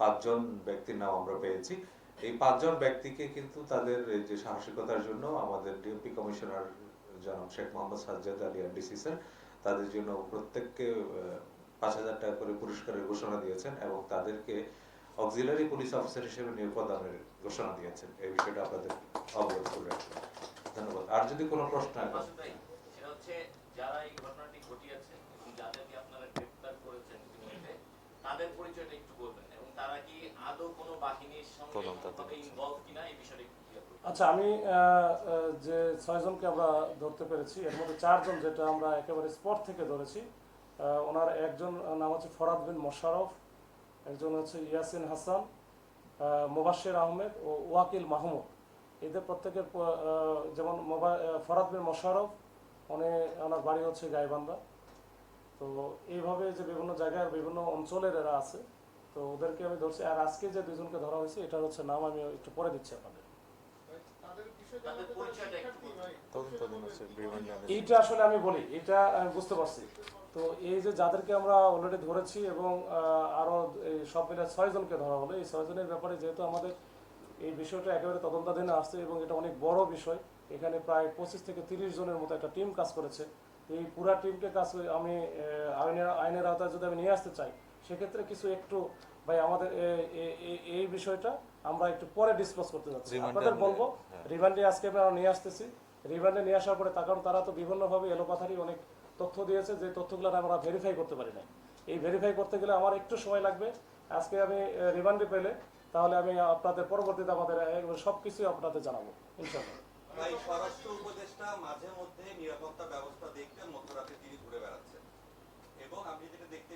পাঁচজন ব্যক্তির নাম আমরা পেয়েছি। এই পাঁচজন ব্যক্তিকে কিন্তু তাদের যে সাহসিকতার জন্য আমাদের ডিএমপি কমিশনার জনাব শেখ মোহাম্মদ সাজ্জাদ আলী ডিসি স্যার তাদের জন্য প্রত্যেককে পাঁচ হাজার টাকা করে পুরস্কারের ঘোষণা দিয়েছেন এবং তাদেরকে অক্সিলারি পুলিশ অফিসার হিসেবে নিয়োগ প্রদানের ঘোষণা দিয়েছেন। এই বিষয়টা আপনাদের অবগত করে ধন্যবাদ। আর যদি কোনো প্রশ্ন যারা এই ঘটনাটি ঘটিয়েছে এবং যাদেরকে আপনারা গ্রেফতার করেছেন ইতিমধ্যে তাদের পরিচয়টা একটু বলবেন এবং তারা কি আদৌ কোনো বাহিনীর সঙ্গে ইনভলভ কিনা এই বিষয়টা। আচ্ছা আমি যে ছয়জনকে আমরা ধরতে পেরেছি এর মধ্যে চারজন যেটা আমরা একেবারে স্পট থেকে ধরেছি ওনার একজন নাম হচ্ছে ফরাদ বিন মোশারফ একজন হচ্ছে ইয়াসিন হাসান আহ, মোবাশ্বের আহমেদ ও ওয়াকিল মাহমুদ। এদের প্রত্যেকের যেমন মোবা- ফরাদ বিন মোশারফ উনি ওনার বাড়ি হচ্ছে গাইবান্ধা। তো এইভাবে যে বিভিন্ন জায়গার বিভিন্ন অঞ্চলের এরা আছে তো ওদেরকে আমি ধরছি। আর আজকে যে দুজনকে ধরা হয়েছে এটার হচ্ছে নাম আমি একটু পরে দিচ্ছি আপনাদের। তাদের পরিচয়টা একটু বলবেন। এইটা আসলে আমি বলি এটা আমি বুঝতে পারছি। তো এই যে যাদেরকে আমরা অলরেডি ধরেছি এবং আহ, আরও এই সব মিলে ছয় জনকে ধরা হলো এই ছয় জনের ব্যাপারে যেহেতু আমাদের এই বিষয়টা একেবারে তদন্তাধীনে আসছে এবং এটা অনেক বড় বিষয় এখানে প্রায় পঁচিশ থেকে তিরিশ জনের মতো একটা টিম কাজ করেছে। এই পুরা টিমকে কাজ করে আমি আইনের আইনের আওতায় যদি আমি নিয়ে আসতে চাই সেক্ষেত্রে কিছু একটু ভাই আমাদের এই বিষয়টা আমরা একটু পরে ডিসকাস করতে যাচ্ছি। আপনাদের বলব রিমান্ডে আজকে আমরা নিয়ে আসতেছি। রিমান্ডে নিয়ে আসার পরে তার কারণ তারা তো বিভিন্নভাবে এলোপাথারি অনেক তথ্য দিয়েছে যে তথ্যগুলো আমরা ভেরিফাই করতে পারি না এই ভেরিফাই করতে গেলে আমার একটু সময় লাগবে। আজকে আমি রিমান্ডে পেলে তাহলে আমি আপনাদের পরবর্তীতে আমাদের সব কিছুই আপনাদের জানাব ইনশাআল্লাহ। ভাই স্বরাষ্ট্র উপদেষ্টা মাঝে মধ্যে নিরাপত্তা ব্যবস্থা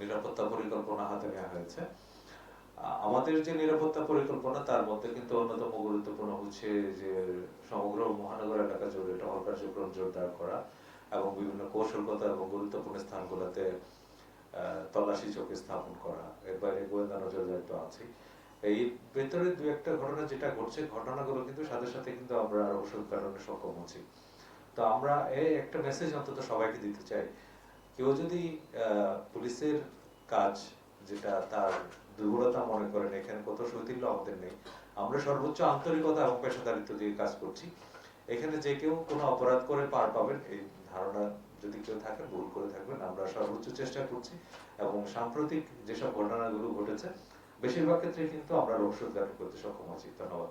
নিরাপত্তা পরিকল্পনা হাতে নেওয়া হয়েছে। আমাদের যে নিরাপত্তা পরিকল্পনা, তার মধ্যে কিন্তু অন্যতম গুরুত্বপূর্ণ হচ্ছে যে সমগ্র মহানগর এলাকা জুড়ে টহল কার্যক্রম জোরদার করা এবং বিভিন্ন কৌশলগত এবং গুরুত্বপূর্ণ স্থানগুলোতে তল্লাশি চোখে স্থাপন করা। এর বাইরে গোয়েন্দা নজরদারি তো আছে। এই ভেতরে দু একটা ঘটনা যেটা ঘটছে, ঘটনাগুলো কিন্তু সাথে সাথে কিন্তু আমরা ওষুধ কাটানো সক্ষম হচ্ছি। তো আমরা এই একটা মেসেজ অন্তত সবাইকে দিতে চাই কেউ যদি পুলিশের কাজ যেটা তার দুর্বলতা মনে করেন, এখানে কত সৌতিল্য আমাদের নেই। আমরা সর্বোচ্চ আন্তরিকতা এবং পেশাদারিত্ব দিয়ে কাজ করছি। এখানে যে কেউ কোনো অপরাধ করে পার পাবেন, এই ধারণা যদি কেউ থাকে, ভুল করে থাকবেন, আমরা সর্বোচ্চ চেষ্টা করছি। এবং সাম্প্রতিক যেসব ঘটনাগুলো ঘটেছে, বেশিরভাগ ক্ষেত্রে কিন্তু আমরা রোগ করতে সক্ষম হচ্ছি ধন্যবাদ।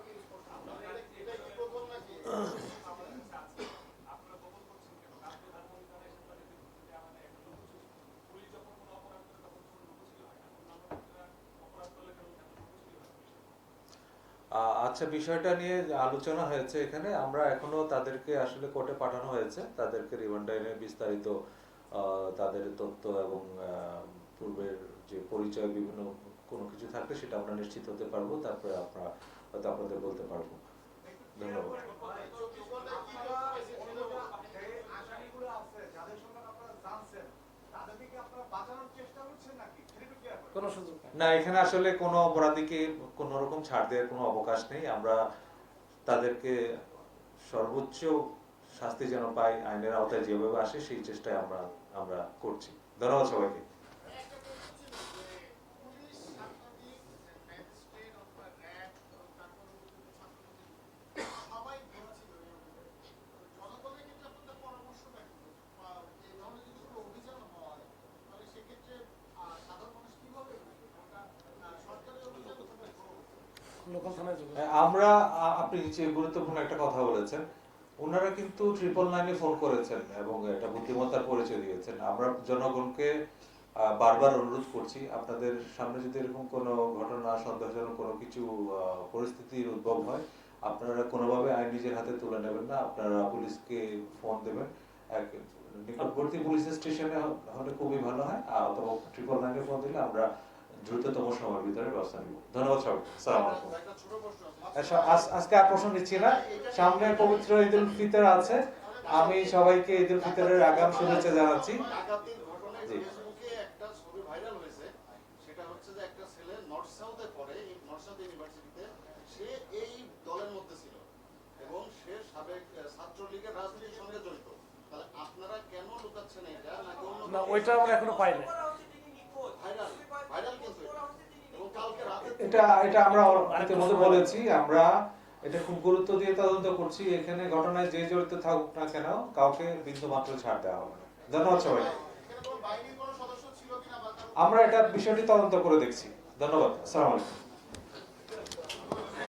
বিষয়টা নিয়ে আলোচনা হয়েছে এখানে। আমরা এখনও তাদেরকে আসলে কোর্টে পাঠানো হয়েছে। তাদেরকে রিমান্ডে এনে বিস্তারিত তাদের তথ্য এবং পূর্বের যে পরিচয় বিভিন্ন কোনো কিছু থাকলে সেটা আমরা নিশ্চিত হতে পারব। তারপরে আমরা হয়তো আপনাদের বলতে পারব। ধন্যবাদ। কোনো না, এখানে আসলে কোনো অপরাধীকে কোনো রকম ছাড় দেওয়ার কোনো অবকাশ নেই। আমরা তাদেরকে সর্বোচ্চ শাস্তি যেন পাই, আইনের আওতায় যেভাবে আসে সেই চেষ্টায় আমরা আমরা করছি। ধন্যবাদ সবাইকে। আমরা আপনি যে গুরুত্বপূর্ণ একটা কথা বলেছেন, ওনারা কিন্তু ট্রিপল নাইনে ফোন করেছেন এবং এটা বুদ্ধিমত্তার পরিচয় দিয়েছেন। আমরা জনগণকে বারবার অনুরোধ করছি, আপনাদের সামনে যদি এরকম কোনো ঘটনা, সন্দেহজনক কোনো কিছু পরিস্থিতির উদ্ভব হয়, আপনারা কোনোভাবে আইন নিজের হাতে তুলে নেবেন না, আপনারা পুলিশকে ফোন দেবেন। নিকটবর্তী পুলিশ স্টেশনে হলে খুবই ভালো হয় আর অথবা ট্রিপল নাইনে ফোন দিলে আমরা দ্রুততম সময়ের ভিতরে ব্যবস্থা নিব। ধন্যবাদ সবাই। সালাম আচ্ছা, আজ- আজকে আর প্রশ্ন নিচ্ছি না। সামনে পবিত্র ঈদ উল ফিতর আছে। আমি সবাইকে ঈদ উল ফিতরের আগাম শুভেচ্ছা জানাচ্ছি। জি। ফেসবুকে একটা ছবি ভাইরাল হয়েছে। সেটা হচ্ছে যে একটা ছেলে নর্থ সাউথে পড়ে এই নর্থ সাউথ ইউনিভার্সিটিতে। সে এই দলের মধ্যে ছিল এবং সে সাবেক আহ, ছাত্রলীগের রাজনীতির সঙ্গে জড়িত। তাহলে আপনারা কেন লুকাচ্ছেন এটা? না ওইটা আমরা এখনও পাইনি ভাইরাল ভাইরাল কিন্তু এটা। এবং কালকে রাতে এটা এটা আমরা ইতিমধ্যে বলেছি আমরা এটা খুব গুরুত্ব দিয়ে তদন্ত করছি। এখানে ঘটনায় যে জড়িত থাকুক না কেন কাউকে বিন্দু মাত্র ছাড় দেওয়া হবে না। ধন্যবাদ সবাই আমরা এটা বিষয়টি তদন্ত করে দেখছি। ধন্যবাদ। আসসালামু আলাইকুম।